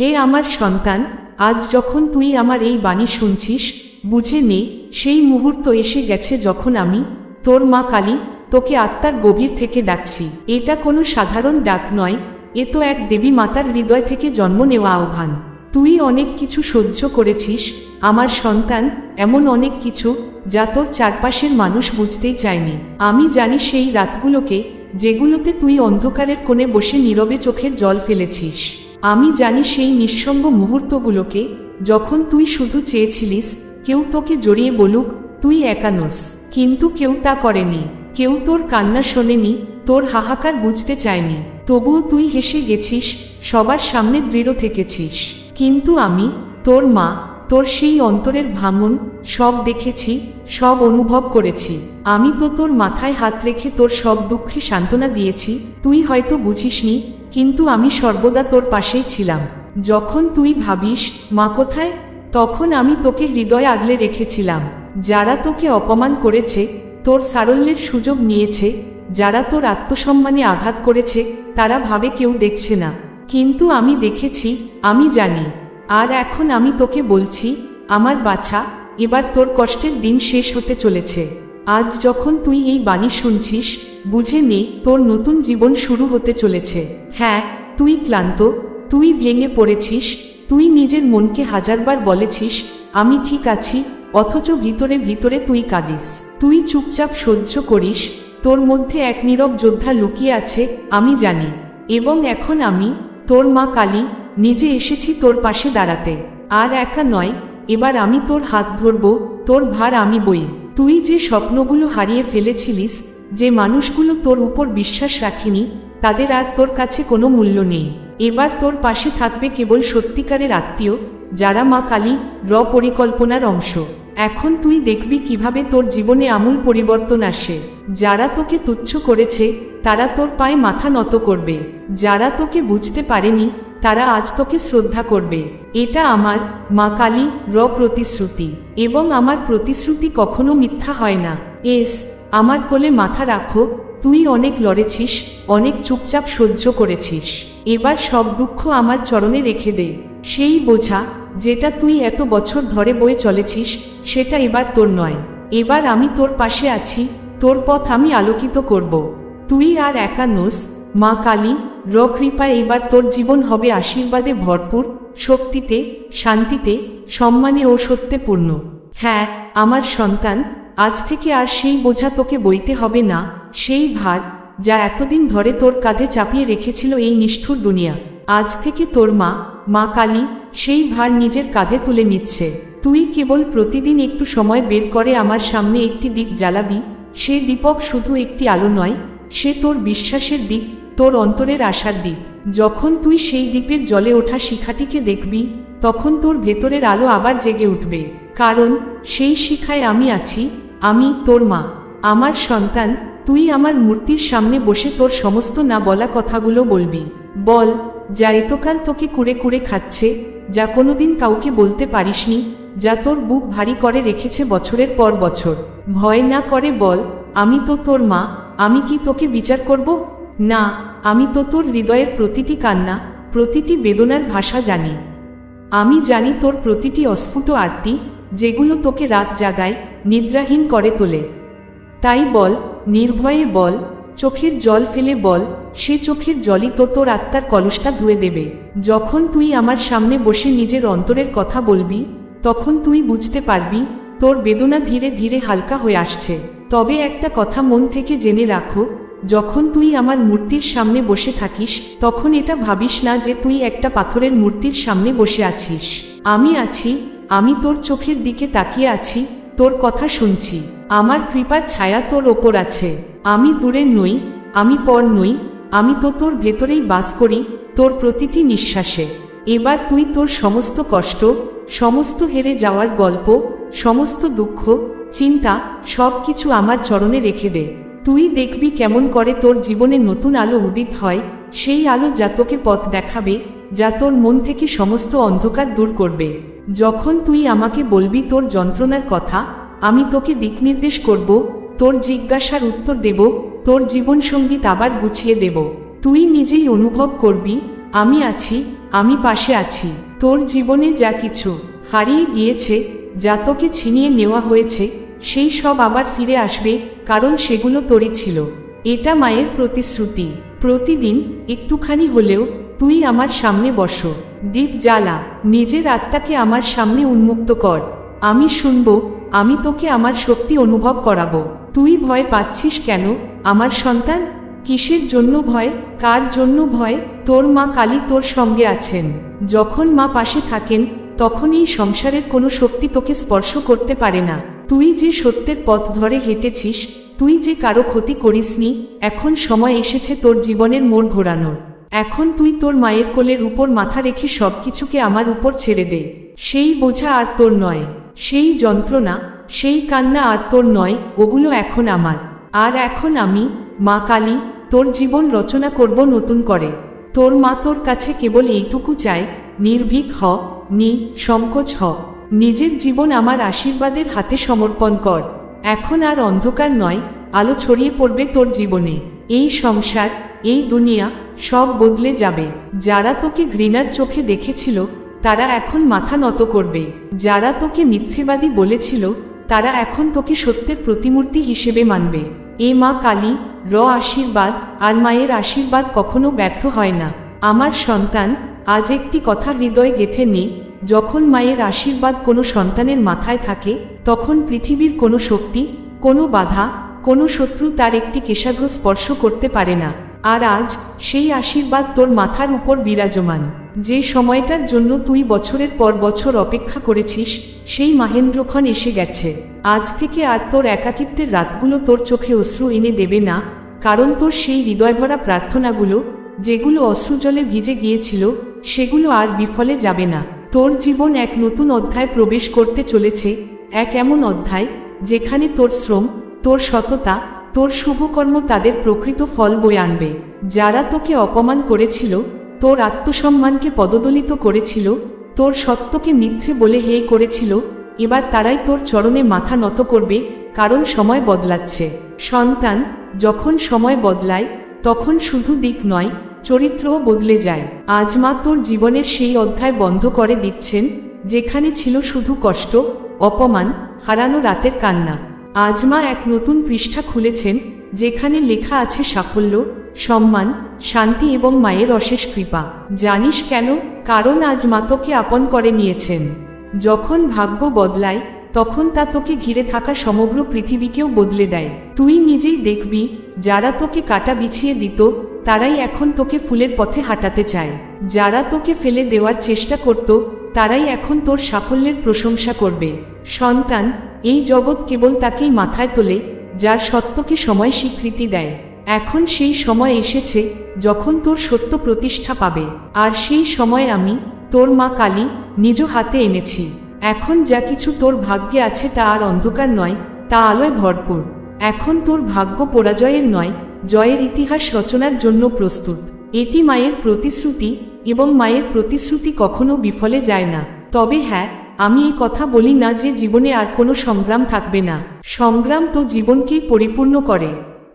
হে আমার সন্তান, আজ যখন তুই আমার এই বাণী শুনছিস, বুঝে নে, সেই মুহূর্ত এসে গেছে যখন আমি, তোর মা কালী, তোকে আত্মার গভীর থেকে ডাকছি। এটা কোনো সাধারণ ডাক নয়, এ তো এক দেবী মাতার হৃদয় থেকে জন্ম নেওয়া আহ্বান। তুই অনেক কিছু সহ্য করেছিস, আমার সন্তান, এমন অনেক কিছু, যা তোর চারপাশের মানুষ বুঝতেই চায়নি। আমি জানি সেই রাতগুলোকে, যেগুলোতে তুই অন্ধকারের কোণে বসে নীরবে চোখের জল ফেলেছিস। আমি জানি সেই নিঃসঙ্গ মুহূর্তগুলোকে, যখন তুই শুধু চেয়েছিলিস, কেউ তোকে জড়িয়ে বলুক, তুই একানোস কিন্তু কেউ তা করেনি। কেউ তোর কান্না শোনেনি, তোর হাহাকার বুঝতে চায়নি। তবুও তুই হেসে গেছিস, সবার সামনে দৃঢ় থেকেছিস। কিন্তু আমি, তোর মা, তোর সেই অন্তরের ভাঙন, সব দেখেছি, সব অনুভব করেছি। আমি তো তোর মাথায় হাত রেখে তোর সব দুঃখে সান্ত্বনা দিয়েছি, তুই হয়তো বুঝিসনি কিন্তু আমি সর্বদা তোর পাশেই ছিলাম। যখন তুই ভাবিস, মা কোথায়? তখন আমি তোকে হৃদয় আগলে রেখেছিলাম। যারা তোকে অপমান করেছে, তোর সারল্যের সুযোগ নিয়েছে, যারা তোর আত্মসম্মানে আঘাত করেছে, তারা ভাবে কেউ দেখছে না। কিন্তু আমি দেখেছি, আমি জানি। আর এখন আমি তোকে বলছি, আমার বাছা, এবার তোর কষ্টের দিন শেষ হতে চলেছে। আজ যখন তুই এই বাণী শুনছিস বুঝে নে, তোর নতুন জীবন শুরু হতে চলেছে। হ্যাঁ তুই ক্লান্ত, তুই ভেঙে পড়েছিস, তুই নিজের মনকে হাজারবার বলেছিস, আমি ঠিক আছি, অথচ ভিতরে ভিতরে তুই কাঁদিস। তুই চুপচাপ সহ্য করিস, তোর মধ্যে এক নীরব যোদ্ধা লুকিয়ে আছে, আমি জানি। এবং এখন আমি, তোর মা কালী, নিজে এসেছি তোর পাশে দাঁড়াতে। আর একা নয়, এবার আমি তোর হাত ধরব, তোর ভার আমি বই। তুই যে স্বপ্নগুলো হারিয়ে ফেলেছিলিস যে মানুষগুলো তোর উপর বিশ্বাস রাখেনি, তাদের আর তোর কাছে কোনো মূল্য নেই। এবার তোর পাশে থাকবে কেবল সত্যিকারের আত্মীয়, যারা মা কালী, র পরিকল্পনার অংশ। এখন তুই দেখবি কীভাবে তোর জীবনে আমূল পরিবর্তন আসে। যারা তোকে তুচ্ছ করেছে, তারা তোর পায়ে মাথা নত করবে। যারা তোকে বুঝতে পারেনি, তারা আজ তোকে শ্রদ্ধা করবে। এটা আমার মা কালী, র প্রতিশ্রুতি। এবং আমার প্রতিশ্রুতি কখনো মিথ্যা হয় না। এস আমার কোলে মাথা রাখো, তুই অনেক লড়েছিস, অনেক চুপচাপ সহ্য করেছিস। এবার সব দুঃখ আমার চরণে রেখে দে। সেই বোঝা, যেটা তুই এত বছর ধরে বয়ে চলেছিস, সেটা এবার তোর নয়। এবার আমি তোর পাশে আছি, তোর পথ আমি আলোকিত করব। তুই আর একা নোস, মা কালী, র কৃপায় এবার তোর জীবন হবে আশীর্বাদে ভরপুর, শক্তিতে, শান্তিতে, সম্মানে ও সত্যে পূর্ণ। হ্যাঁ আমার সন্তান আজ থেকে আর সেই বোঝা তোকে বইতে হবে না, সেই ভার যা এতদিন ধরে তোর কাঁধে চাপিয়ে রেখেছিল এই নিষ্ঠুর দুনিয়া। আজ থেকে তোর মা মা কালী, সেই ভার নিজের কাঁধে তুলে নিচ্ছে। তুই কেবল প্রতিদিন একটু সময় বের করে আমার সামনে একটি দ্বীপ জ্বালাবি, সে দীপক শুধু একটি আলো নয়, সে তোর বিশ্বাসের দ্বীপ তোর অন্তরের আশার দ্বীপ যখন তুই সেই দ্বীপের জলে ওঠা শিখাটিকে দেখবি, তখন তোর ভেতরের আলো আবার জেগে উঠবে। কারণ সেই শিখায় আমি আছি, আমি তোর মা। আমার সন্তান, তুই আমার মূর্তির সামনে বসে তোর সমস্ত না বলা কথাগুলো বলবি। বল যা এতকাল তোকে কুড়ে কুড়ে খাচ্ছে, যা কোনোদিন কাউকে বলতে পারিসনি, যা তোর বুক ভারী করে রেখেছে বছরের পর বছর। ভয় না করে বল, আমি তো তোর মা, আমি কি তোকে বিচার করব? না, আমি তো তোর হৃদয়ের প্রতিটি কান্না, প্রতিটি বেদনার ভাষা জানি। আমি জানি তোর প্রতিটি অস্ফুট আরতি যেগুলো তোকে রাত জাগায়, নিদ্রাহীন করে তোলে। তাই বল, নির্ভয়ে বল, চোখের জল ফেলে বল, সে চোখের জলই তো তোর আত্মার কলসটা ধুয়ে দেবে। যখন তুই আমার সামনে বসে নিজের অন্তরের কথা বলবি, তখন তুই বুঝতে পারবি, তোর বেদনা ধীরে ধীরে হালকা হয়ে আসছে। তবে একটা কথা মন থেকে জেনে রাখো, যখন তুই আমার মূর্তির সামনে বসে থাকিস, তখন এটা ভাবিস না যে তুই একটা পাথরের মূর্তির সামনে বসে আছিস। আমি আছি আমি তোর চোখের দিকে তাকিয়ে আছি, তোর কথা শুনছি। আমার কৃপার ছায়া তোর ওপর আছে। আমি দূরে নই, আমি পর নই, আমি তো তোর ভেতরেই বাস করি, তোর প্রতিটি নিঃশ্বাসে। এবার তুই তোর সমস্ত কষ্ট, সমস্ত হেরে যাওয়ার গল্প, সমস্ত দুঃখ, চিন্তা সব কিছু আমার চরণে রেখে দে। তুই দেখবি কেমন করে তোর জীবনে নতুন আলো উদিত হয়, সেই আলো যা তোকে পথ দেখাবে যা তোর মন থেকে সমস্ত অন্ধকার দূর করবে। যখন তুই আমাকে বলবি তোর যন্ত্রণার কথা, আমি তোকে দিকনির্দেশ করব, তোর জিজ্ঞাসার উত্তর দেব, তোর জীবন সংগীত আবার গুছিয়ে দেব। তুই নিজেই অনুভব করবি, আমি আছি, আমি পাশে আছি, তোর জীবনে যা কিছু হারিয়ে গিয়েছে, যা তোকে ছিনিয়ে নেওয়া হয়েছে, সেই সব আবার ফিরে আসবে, কারণ সেগুলো তোরই ছিল। এটা মায়ের প্রতিশ্রুতি। প্রতিদিন একটুখানি হলেও তুই আমার সামনে বসো। দীপ জ্বালা, নিজের আত্মাকে আমার সামনে উন্মুক্ত কর। আমি শুনব, আমি তোকে আমার শক্তি অনুভব করাবো। তুই ভয় পাচ্ছিস কেন? আমার সন্তান? কিসের জন্য ভয়? কার জন্য ভয়? তোর মা কালী তোর সঙ্গে আছেন। যখন মা পাশে থাকেন তখন এই সংসারের কোনো শক্তি তোকে স্পর্শ করতে পারে না। তুই যে সত্যের পথ ধরে হেঁটেছিস, তুই যে কারও ক্ষতি করিসনি, এখন সময় এসেছে তোর জীবনের মোড় ঘোরানোর। এখন তুই তোর মায়ের কোলের উপর মাথা রেখে সব কিছুকে আমার উপর ছেড়ে দে। সেই বোঝা আর তোর নয়, সেই যন্ত্রণা, সেই কান্না আর তোর নয়, ওগুলো এখন আমার। আর এখন আমি, মা কালী, তোর জীবন রচনা করব নতুন করে। তোর মা তোর কাছে কেবল এইটুকু চায়, নির্ভীক হ, নি, সংকোচ হ। নিজের জীবন আমার আশীর্বাদের হাতে সমর্পণ কর। এখন আর অন্ধকার নয়, আলো ছড়িয়ে পড়বে তোর জীবনে। এই সংসার এই দুনিয়া সব বদলে যাবে। যারা তোকে ঘৃণার চোখে দেখেছিল, তারা এখন মাথা নত করবে। যারা তোকে মিথ্যেবাদী বলেছিল, তারা এখন তোকে সত্যের প্রতিমূর্তি হিসেবে মানবে। এ মা কালী, র আশীর্বাদ, আর মায়ের আশীর্বাদ কখনো ব্যর্থ হয় না। আমার সন্তান, আজ একটি কথা হৃদয়ে গেথে নে, যখন মায়ের আশীর্বাদ কোনো সন্তানের মাথায় থাকে, তখন পৃথিবীর কোনো শক্তি, কোনো বাধা, কোনো শত্রু তার একটি কেশাগ্র স্পর্শ করতে পারে না। আর আজ সেই আশীর্বাদ তোর মাথার উপর বিরাজমান। যে সময়টার জন্য তুই বছরের পর বছর অপেক্ষা করেছিস, সেই মাহেন্দ্রক্ষণ এসে গেছে। আজ থেকে আর তোর একাকিত্বের রাতগুলো তোর চোখে অশ্রু এনে দেবে না, কারণ তোর সেই হৃদয়ভরা প্রার্থনাগুলো, যেগুলো অশ্রুজলে ভিজে গিয়েছিল, সেগুলো আর বিফলে যাবে না। তোর জীবন এক নতুন অধ্যায় প্রবেশ করতে চলেছে, এক এমন অধ্যায়, যেখানে তোর শ্রম, তোর সততা তোর শুভকর্ম তাদের প্রকৃত ফল বয়ে আনবে। যারা তোকে অপমান করেছিল, তোর আত্মসম্মানকে পদদলিত করেছিল, তোর সত্যকে মিথ্যে বলে হে করেছিল, এবার তারাই তোর চরণে মাথা নত করবে, কারণ সময় বদলাচ্ছে। সন্তান, যখন সময় বদলায়, তখন শুধু দিক নয়, চরিত্রও বদলে যায়। আজ মা তোর জীবনের সেই অধ্যায় বন্ধ করে দিচ্ছেন, যেখানে ছিল শুধু কষ্ট, অপমান, হারানো রাতের কান্না। আজ মা এক নতুন পৃষ্ঠা খুলেছেন, যেখানে লেখা আছে সাফল্য, সম্মান, শান্তি এবং মায়ের অশেষ কৃপা। জানিস কেন? কারণ আজ মা তোকে আপন করে নিয়েছেন। যখন ভাগ্য বদলায়, তখন তা তোকে ঘিরে থাকা সমগ্র পৃথিবীকেও বদলে দেয়। তুই নিজেই দেখবি, যারা তোকে কাটা বিছিয়ে দিত, তারাই এখন তোকে ফুলের পথে হাঁটাতে চায়। যারা তোকে ফেলে দেওয়ার চেষ্টা করত, তারাই এখন তোর সাফল্যের প্রশংসা করবে। সন্তান এই জগৎ কেবল তাকেই মাথায় তোলে, যার সত্যকে সময় স্বীকৃতি দেয়। এখন সেই সময় এসেছে যখন তোর সত্য প্রতিষ্ঠা পাবে, আর সেই সময় আমি তোর মা কালী নিজ হাতে এনেছি। এখন যা কিছু তোর ভাগ্যে আছে তা আর অন্ধকার নয়, তা আলোয় ভরপুর। এখন তোর ভাগ্য পরাজয়ের নয়, জয়ের ইতিহাস রচনার জন্য প্রস্তুত। এটি মায়ের প্রতিশ্রুতি এবং মায়ের প্রতিশ্রুতি কখনো বিফলে যায় না। তবে হ্যাঁ আমি এই কথা বলি না যে জীবনে আর কোনো সংগ্রাম থাকবে না। সংগ্রাম তো জীবনকেই পরিপূর্ণ করে।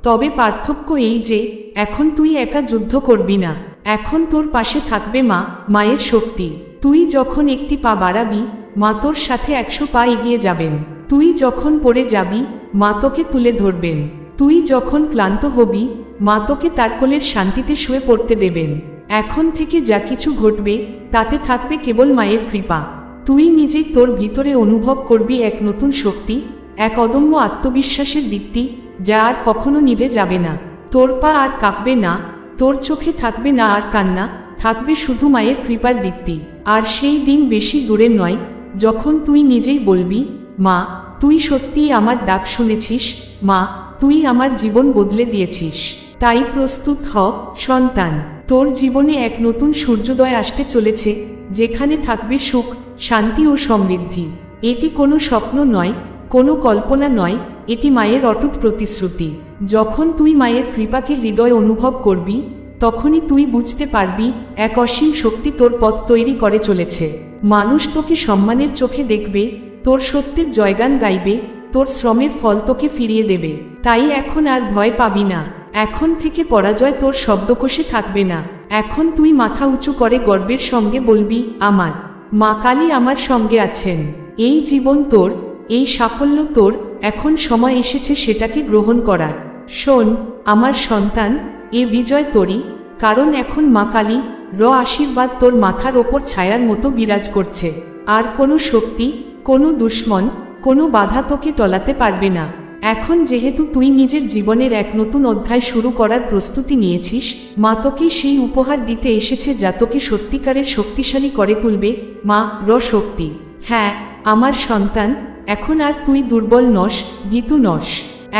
তবে পার্থক্য এই যে, এখন তুই একা যুদ্ধ করবি না। এখন তোর পাশে থাকবে মা, মায়ের শক্তি। তুই যখন একটি পা বাড়াবি, মা তোর সাথে একশো পা এগিয়ে যাবেন। তুই যখন পড়ে যাবি, মা তোকে তুলে ধরবেন। তুই যখন ক্লান্ত হবি, মা তোকে তার কোলের শান্তিতে শুয়ে পড়তে দেবেন। এখন থেকে যা কিছু ঘটবে, তাতে থাকবে কেবল মায়ের কৃপা। তুই নিজেই তোর ভিতরে অনুভব করবি এক নতুন শক্তি, এক অদম্য আত্মবিশ্বাসের দীপ্তি, যা আর কখনো নিভে যাবে না। তোর পা আর কাঁপবে না, তোর চোখে থাকবে না আর কান্না, থাকবে শুধু মায়ের কৃপার দীপ্তি। আর সেই দিন বেশি দূরে নয়, যখন তুই নিজেই বলবি, মা, তুই সত্যিই আমার ডাক শুনেছিস, মা, তুই আমার জীবন বদলে দিয়েছিস। তাই প্রস্তুত হ, সন্তান। তোর জীবনে এক নতুন সূর্যোদয় আসতে চলেছে, যেখানে থাকবে সুখ শান্তি ও সমৃদ্ধি। এটি কোনো স্বপ্ন নয়, কোনো কল্পনা নয়, এটি মায়ের অটুট প্রতিশ্রুতি। যখন তুই মায়ের কৃপাকে হৃদয় অনুভব করবি, তখনই তুই বুঝতে পারবি, এক অসীম শক্তি তোর পথ তৈরি করে চলেছে। মানুষ তোকে সম্মানের চোখে দেখবে, তোর সত্যের জয়গান গাইবে, তোর শ্রমের ফল তোকে ফিরিয়ে দেবে। তাই এখন আর ভয় পাবি না। এখন থেকে পরাজয় তোর শব্দকোষে থাকবে না। এখন তুই মাথা উঁচু করে গর্বের সঙ্গে বলবি, আমার মা কালী আমার সঙ্গে আছেন। এই জীবন তোর, এই সাফল্য তোর, এখন সময় এসেছে সেটাকে গ্রহণ করার। শোন, আমার সন্তান, এ বিজয় তোরই, কারণ এখন মা কালী, র আশীর্বাদ তোর মাথার ওপর ছায়ার মতো বিরাজ করছে। আর কোনো শক্তি, কোনো দুশ্মন, কোনো বাধা তোকে টলাতে পারবে না। এখন যেহেতু তুই নিজের জীবনের এক নতুন অধ্যায় শুরু করার প্রস্তুতি নিয়েছিস, মা তোকে সেই উপহার দিতে এসেছে যা তোকে সত্যিকারের শক্তিশালী করে তুলবে। মা, র শক্তি। হ্যাঁ আমার সন্তান, এখন আর তুই দুর্বল নস, ভীতু নস।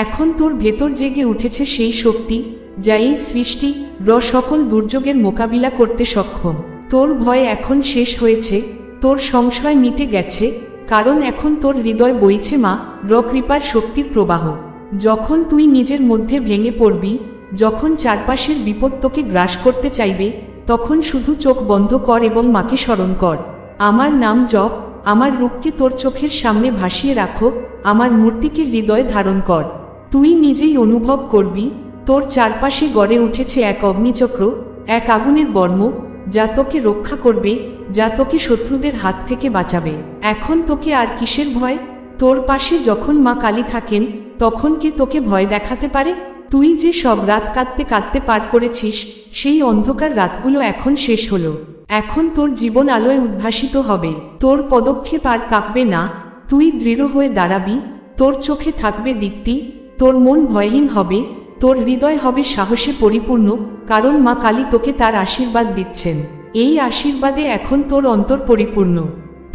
এখন তোর ভেতর জেগে উঠেছে সেই শক্তি, যা এই সৃষ্টি, র সকল দুর্যোগের মোকাবিলা করতে সক্ষম। তোর ভয় এখন শেষ হয়েছে, তোর সংশয় মিটে গেছে কারণ এখন তোর হৃদয় বইছে মা র কৃপার শক্তির প্রবাহ। যখন তুই নিজের মধ্যে ভেঙে পড়বি, যখন চারপাশের বিপদ তোকে গ্রাস করতে চাইবে, তখন শুধু চোখ বন্ধ কর এবং মাকে স্মরণ কর। আমার নাম জপ, আমার রূপকে তোর চোখের সামনে ভাসিয়ে রাখো, আমার মূর্তিকে হৃদয়ে ধারণ কর। তুই নিজেই অনুভব করবি, তোর চারপাশে গড়ে উঠেছে এক অগ্নিচক্র, এক আগুনের বর্ম যা তোকে রক্ষা করবে, যা তোকে শত্রুদের হাত থেকে বাঁচাবে। এখন তোকে আর কিসের ভয়? তোর পাশে যখন মা কালী থাকেন, তখন কি তোকে ভয় দেখাতে পারে? তুই যে সব রাত কাঁদতে কাঁদতে পার করেছিস, সেই অন্ধকার রাতগুলো এখন শেষ হলো। এখন তোর জীবন আলোয় উদ্ভাসিত হবে। তোর পদক্ষেপ আর কাঁপবে না। তুই দৃঢ় হয়ে দাঁড়াবি। তোর চোখে থাকবে দীপ্তি। তোর মন ভয়হীন হবে। তোর হৃদয় হবে সাহসে পরিপূর্ণ, কারণ মা কালী তোকে তার আশীর্বাদ দিচ্ছেন। এই আশীর্বাদে এখন তোর অন্তর পরিপূর্ণ।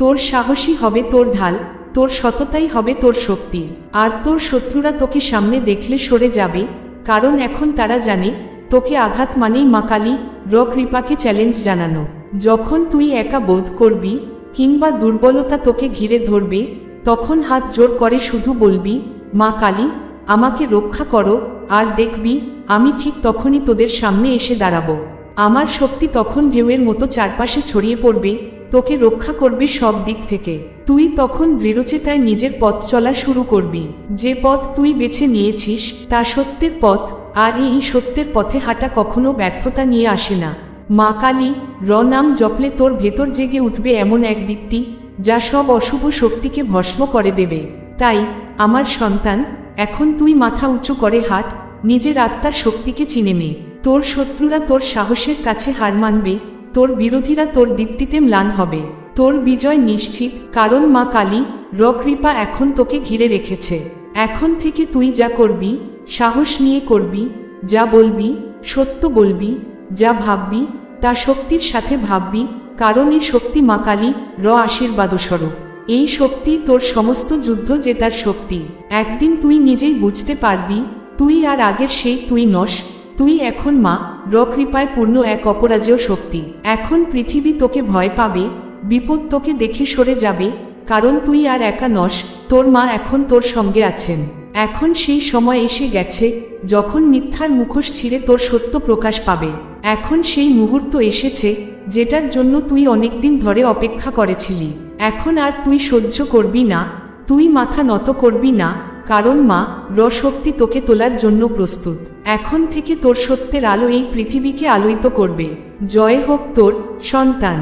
তোর সাহসী হবে তোর ঢাল, তোর সততাই হবে তোর শক্তি। আর তোর শত্রুরা তোকে সামনে দেখলে সরে যাবে, কারণ এখন তারা জানে, তোকে আঘাত মানেই মা কালী র কৃপাকে চ্যালেঞ্জ জানানো। যখন তুই একা বোধ করবি, কিংবা দুর্বলতা তোকে ঘিরে ধরবে, তখন হাত জোর করে শুধু বলবি, মা কালী আমাকে রক্ষা করো, আর দেখবি, আমি ঠিক তখনই তোদের সামনে এসে দাঁড়াবো। আমার শক্তি তখন ঢেউয়ের মতো চারপাশে ছড়িয়ে পড়বে, তোকে রক্ষা করবে সব দিক থেকে। তুই তখন দৃঢ়চেতায় নিজের পথ চলা শুরু করবি। যে পথ তুই বেছে নিয়েছিস, তা সত্যের পথ, আর এই সত্যের পথে হাঁটা কখনো ব্যর্থতা নিয়ে আসে না। মা কালী, র নাম জপলে তোর ভেতর জেগে উঠবে এমন এক দীপ্তি, যা সব অশুভ শক্তিকে ভস্ম করে দেবে। তাই, আমার সন্তান এখন তুই মাথা উঁচু করে হাট, নিজের আত্মার শক্তিকে চিনে নে। তোর শত্রুরা তোর সাহসের কাছে হার মানবে, তোর বিরোধীরা তোর দীপ্তিতে ম্লান হবে। তোর বিজয় নিশ্চিত, কারণ মা কালী র কৃপা এখন তোকে ঘিরে রেখেছে। এখন থেকে তুই যা করবি, সাহস নিয়ে করবি, যা বলবি, সত্য বলবি, যা ভাববি, তা শক্তির সাথে ভাববি, কারণ এই শক্তি মা কালী, র আশীর্বাদস্বরূপ। এই শক্তি তোর সমস্ত যুদ্ধ জেতার শক্তি। একদিন তুই নিজেই বুঝতে পারবি, তুই আর আগের সেই তুই নস, তুই এখন মা রকৃপায় পূর্ণ এক অপরাজেয় শক্তি। এখন পৃথিবী তোকে ভয় পাবে, বিপদ তোকে দেখে সরে যাবে, কারণ তুই আর একা নস, তোর মা এখন তোর সঙ্গে আছেন। এখন সেই সময় এসে গেছে, যখন মিথ্যার মুখোশ ছিঁড়ে তোর সত্য প্রকাশ পাবে। এখন সেই মুহূর্ত এসেছে, যেটার জন্য তুই অনেকদিন ধরে অপেক্ষা করেছিলি। এখন আর তুই সহ্য করবি না, তুই মাথা নত করবি না, কারণ মা র শক্তি তোকে তোলার জন্য প্রস্তুত। এখন থেকে তোর সত্যের আলো এই পৃথিবীকে আলোইত করবে। জয় হোক তোর সন্তান।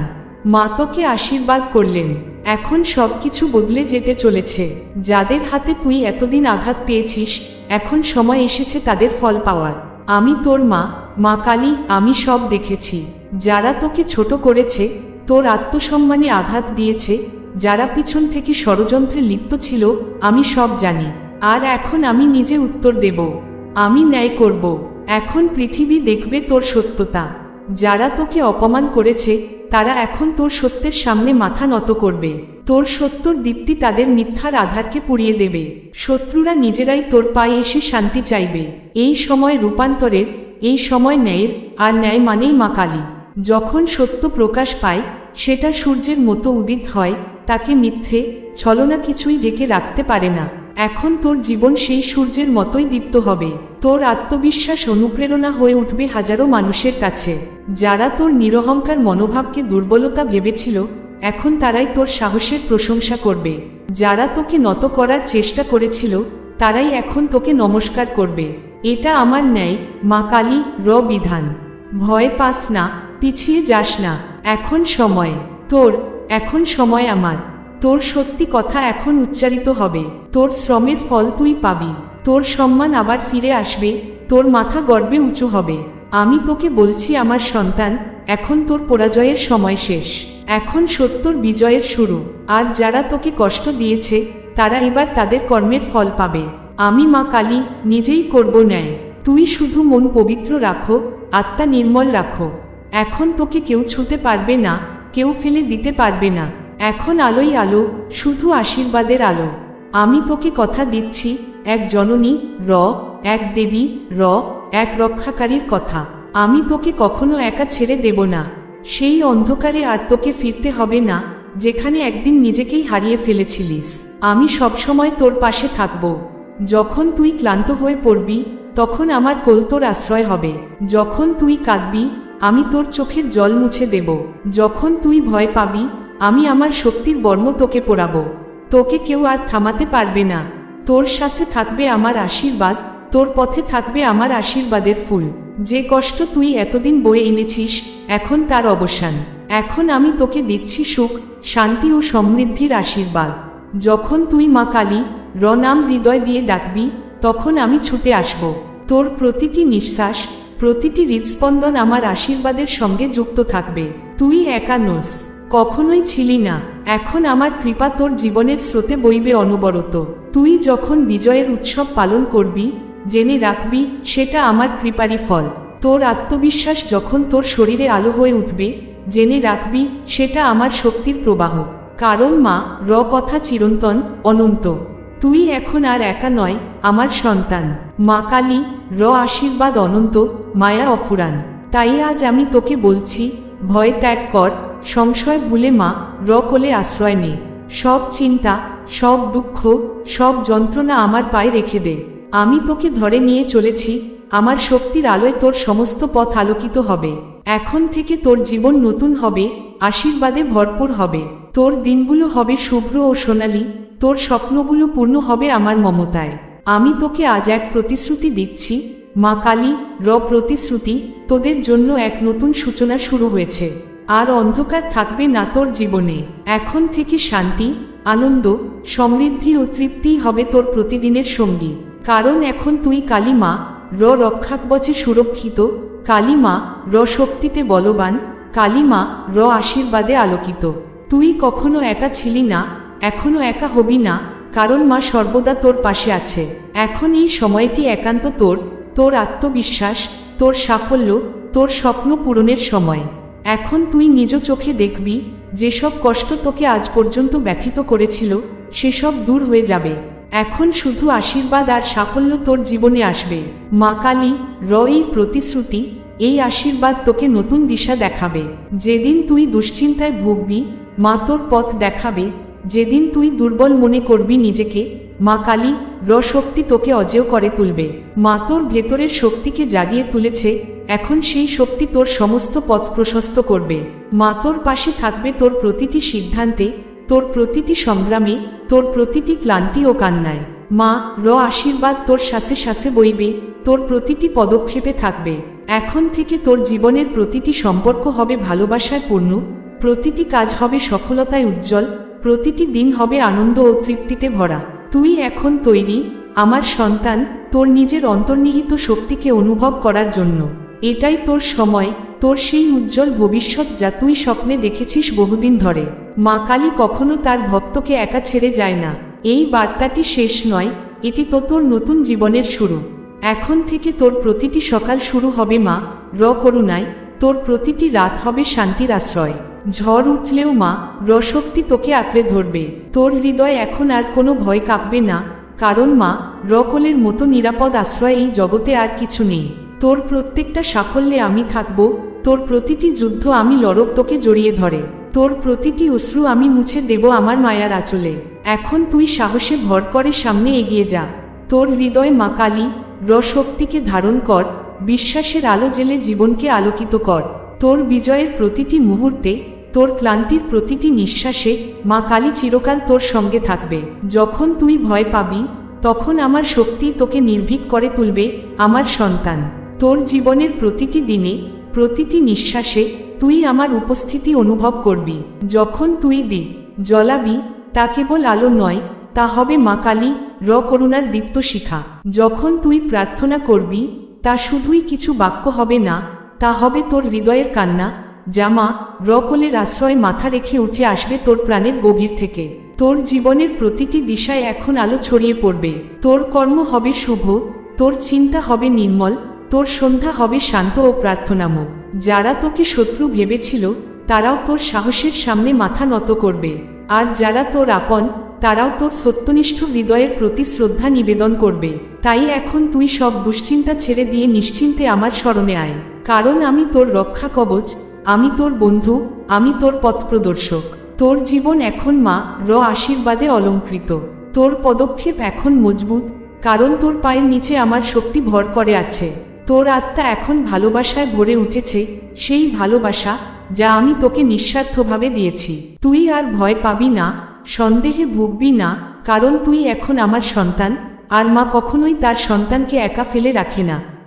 মা তোকে আশীর্বাদ করলেন। এখন সবকিছু বদলে যেতে চলেছে। যাদের হাতে তুই এতদিন আঘাত পেয়েছিস, এখন সময় এসেছে তাদের ফল পাওয়ার। আমি তোর মা মা কালী, আমি সব দেখেছি। যারা তোকে ছোট করেছে তোর আত্মসম্মানে আঘাত দিয়েছে, যারা পিছন থেকে ষড়যন্ত্রে লিপ্ত ছিল, আমি সব জানি। আর এখন আমি নিজে উত্তর দেব। আমি ন্যায় করব। এখন পৃথিবী দেখবে তোর সত্যতা। যারা তোকে অপমান করেছে, তারা এখন তোর সত্যের সামনে মাথা নত করবে। তোর সত্যর দীপ্তি তাদের মিথ্যার আধারকে পুড়িয়ে দেবে। শত্রুরা নিজেরাই তোর পায়ে এসে শান্তি চাইবে। এই সময় রূপান্তরের, এই সময় ন্যায়ের, আর ন্যায় মানেই মা কালী। যখন সত্য প্রকাশ পায়, সেটা সূর্যের মতো উদিত হয়, তাকে মিথ্যে, ছলনা কিছুই ডেকে রাখতে পারে না। এখন তোর জীবন সেই সূর্যের মতোই দীপ্ত হবে। তোর আত্মবিশ্বাস অনুপ্রেরণা হয়ে উঠবে হাজারো মানুষের কাছে। যারা তোর নিরহংকার মনোভাবকে দুর্বলতা ভেবেছিল, এখন তারাই তোর সাহসের প্রশংসা করবে। যারা তোকে নত করার চেষ্টা করেছিল, তারাই এখন তোকে নমস্কার করবে। এটা আমার ন্যায়, মা কালী র বিধান ভয় পাস না পিছিয়ে যাস না, এখন সময়। তোর, এখন সময় আমার। তোর সত্যি কথা এখন উচ্চারিত হবে। তোর শ্রমের ফল তুই পাবি। তোর সম্মান আবার ফিরে আসবে। তোর মাথা গর্বে উঁচু হবে। আমি তোকে বলছি আমার সন্তান, এখন তোর পরাজয়ের সময় শেষ। এখন সত্যর বিজয়ের শুরু। আর যারা তোকে কষ্ট দিয়েছে, তারা এবার তাদের কর্মের ফল পাবে। আমি মা কালী, নিজেই করব ন্যায়। তুই শুধু মন পবিত্র রাখো, আত্মা নির্মল রাখো। এখন তোকে কেউ ছুতে পারবে না, কেউ ফেলে দিতে পারবে না। এখন আলোই আলো, শুধু আশীর্বাদের আলো। আমি তোকে কথা দিচ্ছি, এক জননী, র, এক দেবী, র, এক রক্ষাকারীর কথা। আমি তোকে কখনো একা ছেড়ে দেব না। সেই অন্ধকারে আর তোকে ফিরতে হবে না, যেখানে একদিন নিজেকেই হারিয়ে ফেলেছিলিস। আমি সবসময় তোর পাশে থাকব। যখন তুই ক্লান্ত হয়ে পড়বি, তখন আমার কোল তোর আশ্রয় হবে। যখন তুই কাঁদবি আমি তোর চোখের জল মুছে দেব। যখন তুই ভয় পাবি, আমি আমার শক্তির বর্ম তোকে পরাবো তোকে কেউ আর থামাতে পারবে না। তোর শ্বাসে থাকবে আমার আশীর্বাদ, তোর পথে থাকবে আমার আশীর্বাদের ফুল। যে কষ্ট তুই এতদিন বয়ে এনেছিস, এখন তার অবসান। এখন আমি তোকে দিচ্ছি সুখ, শান্তি ও সমৃদ্ধির আশীর্বাদ। যখন তুই মা কালী রনাম হৃদয় দিয়ে ডাকবি, তখন আমি ছুটে আসব। তোর প্রতিটি নিঃশ্বাস প্রতিটি হৃদস্পন্দন আমার আশীর্বাদের সঙ্গে যুক্ত থাকবে। তুই একা নোস। কখনোই ছিলি না। এখন আমার কৃপা তোর জীবনের স্রোতে বইবে অনবরত। তুই যখন বিজয়ের উৎসব পালন করবি, জেনে রাখবি, সেটা আমার কৃপারই ফল। তোর আত্মবিশ্বাস যখন তোর শরীরে আলো হয়ে উঠবে, জেনে রাখবি, সেটা আমার শক্তির প্রবাহ। কারণ মা র কথা চিরন্তন, অনন্ত। তুই এখন আর একা নয়, আমার সন্তান। মা কালী, র আশীর্বাদ অনন্ত, মায়া অফুরান। তাই আজ আমি তোকে বলছি, ভয় ত্যাগ কর, সংশয় ভুলে মা, র কোলে আশ্রয় নে। সব চিন্তা, সব দুঃখ, সব যন্ত্রণা আমার পায়ে রেখে দে। আমি তোকে ধরে নিয়ে চলেছি, আমার শক্তির আলোয় তোর সমস্ত পথ আলোকিত হবে। এখন থেকে তোর জীবন নতুন হবে, আশীর্বাদে ভরপুর হবে। তোর দিনগুলো হবে শুভ্র ও সোনালী তোর স্বপ্নগুলো পূর্ণ হবে আমার মমতায়। আমি তোকে আজ এক প্রতিশ্রুতি দিচ্ছি। মা কালী, র প্রতিশ্রুতি, তোদের জন্য এক নতুন সূচনা শুরু হয়েছে। আর অন্ধকার থাকবে না তোর জীবনে। এখন থেকে শান্তি, আনন্দ, সমৃদ্ধি ও তৃপ্তি হবে তোর প্রতিদিনের সঙ্গী। কারণ এখন তুই কালী মা, র রক্ষাকবচে সুরক্ষিত, কালী মা, র শক্তিতে বলবান, কালী মা, র আশীর্বাদে আলোকিত। তুই কখনো একা ছিলি না এখনও একা হবি না, কারণ মা সর্বদা তোর পাশে আছে। এখন এই সময়টি একান্ত তোর তোর আত্মবিশ্বাস, তোর সাফল্য, তোর স্বপ্ন পূরণের সময়। এখন তুই নিজ চোখে দেখবি, যেসব কষ্ট তোকে আজ পর্যন্ত ব্যথিত করেছিল, সেসব দূর হয়ে যাবে। এখন শুধু আশীর্বাদ আর সাফল্য তোর জীবনে আসবে। মা কালী, র এই প্রতিশ্রুতি, এই আশীর্বাদ তোকে নতুন দিশা দেখাবে। যেদিন তুই দুশ্চিন্তায় ভুগবি, মা তোর পথ দেখাবে যেদিন তুই দুর্বল মনে করবি নিজেকে, মা কালী, র শক্তি তোকে অজেয় করে তুলবে। মা তোর ভেতরের শক্তিকে জাগিয়ে তুলেছে, এখন সেই শক্তি তোর সমস্ত পথ প্রশস্ত করবে। মা তোর পাশে থাকবে তোর প্রতিটি সিদ্ধান্তে, তোর প্রতিটি সংগ্রামে, তোর প্রতিটি ক্লান্তি ও কান্নায়। মা, র আশীর্বাদ তোর শ্বাসে শ্বাসে বইবে, তোর প্রতিটি পদক্ষেপে থাকবে। এখন থেকে তোর জীবনের প্রতিটি সম্পর্ক হবে ভালোবাসায় পূর্ণ, প্রতিটি কাজ হবে সফলতায় উজ্জ্বল প্রতিটি দিন হবে আনন্দ ও তৃপ্তিতে ভরা। তুই এখন তৈরি, আমার সন্তান, তোর নিজের অন্তর্নিহিত শক্তিকে অনুভব করার জন্য। এটাই তোর সময়, তোর সেই উজ্জ্বল ভবিষ্যৎ যা তুই স্বপ্নে দেখেছিস বহুদিন ধরে। মা কালী কখনো তার ভক্তকে একা ছেড়ে যায় না। এই বার্তাটি শেষ নয়, এটি তো তোর নতুন জীবনের শুরু। এখন থেকে তোর প্রতিটি সকাল শুরু হবে মা, র করুণায়, তোর প্রতিটি রাত হবে শান্তির আশ্রয়। ঝড় উঠলেও মা রশক্তি তোকে আঁকড়ে ধরবে। তোর হৃদয় এখন আর কোনো ভয় কাঁপবে না। কারণ মা, রকলের মতো নিরাপদ আশ্রয় এই জগতে আর কিছু নেই। তোর প্রত্যেকটা সাফল্যে আমি থাকব। তোর প্রতিটি যুদ্ধ আমি লড়ব তোকে জড়িয়ে ধরে। তোর প্রতিটি অশ্রু আমি মুছে দেব আমার মায়ার আঁচলে। এখন তুই সাহসে ভর করে সামনে এগিয়ে যা। তোর হৃদয় মা কালী রশক্তিকে ধারণ কর। বিশ্বাসের আলো জেলে জীবনকে আলোকিত কর। তোর বিজয়ের প্রতিটি মুহূর্তে, তোর ক্লান্তির প্রতিটি নিঃশ্বাসে, মা কালী চিরকাল তোর সঙ্গে থাকবে। যখন তুই ভয় পাবি, তখন আমার শক্তি তোকে নির্ভীক করে তুলবে, আমার সন্তান। তোর জীবনের প্রতিটি দিনে, প্রতিটি নিঃশ্বাসে, তুই আমার উপস্থিতি অনুভব করবি। যখন তুই দি, জ্বলাবি, তা কেবল আলো নয়, তা হবে মা কালী, র করুণার দীপ্ত শিখা। যখন তুই প্রার্থনা করবি, তা শুধুই কিছু বাক্য হবে না তা হবে তোর হৃদয়ের কান্না, জামা, রকলের আশ্রয় মাথা রেখে উঠে আসবে তোর প্রাণের গভীর থেকে। তোর জীবনের প্রতিটি দিশায় এখন আলো ছড়িয়ে পড়বে। তোর কর্ম হবে শুভ, তোর চিন্তা হবে নির্মল, তোর সন্ধ্যা হবে শান্ত ও প্রার্থনাময়। যারা তোকে শত্রু ভেবেছিল, তারাও তোর সাহসের সামনে মাথা নত করবে। আর যারা তোর আপন, তারাও তোর সত্যনিষ্ঠ হৃদয়ের প্রতি শ্রদ্ধা নিবেদন করবে। তাই এখন তুই সব দুশ্চিন্তা ছেড়ে দিয়ে নিশ্চিন্তে আমার স্মরণে আয়। কারণ আমি তোর রক্ষা কবচ, আমি তোর বন্ধু, আমি তোর পথপ্রদর্শক তোর জীবন এখন মা, র আশীর্বাদে অলঙ্কৃত। তোর পদক্ষেপ এখন মজবুত, কারণ তোর পায়ের নিচে আমার শক্তি ভর করে আছে। তোর আত্মা এখন ভালোবাসায় ভরে উঠেছে, সেই ভালোবাসা যা আমি তোকে নিঃস্বার্থভাবে দিয়েছি। তুই আর ভয় পাবি না, সন্দেহে ভুগবি না, কারণ তুই এখন আমার সন্তান আর মা কখনোই তার সন্তানকে একা ফেলে রাখে না।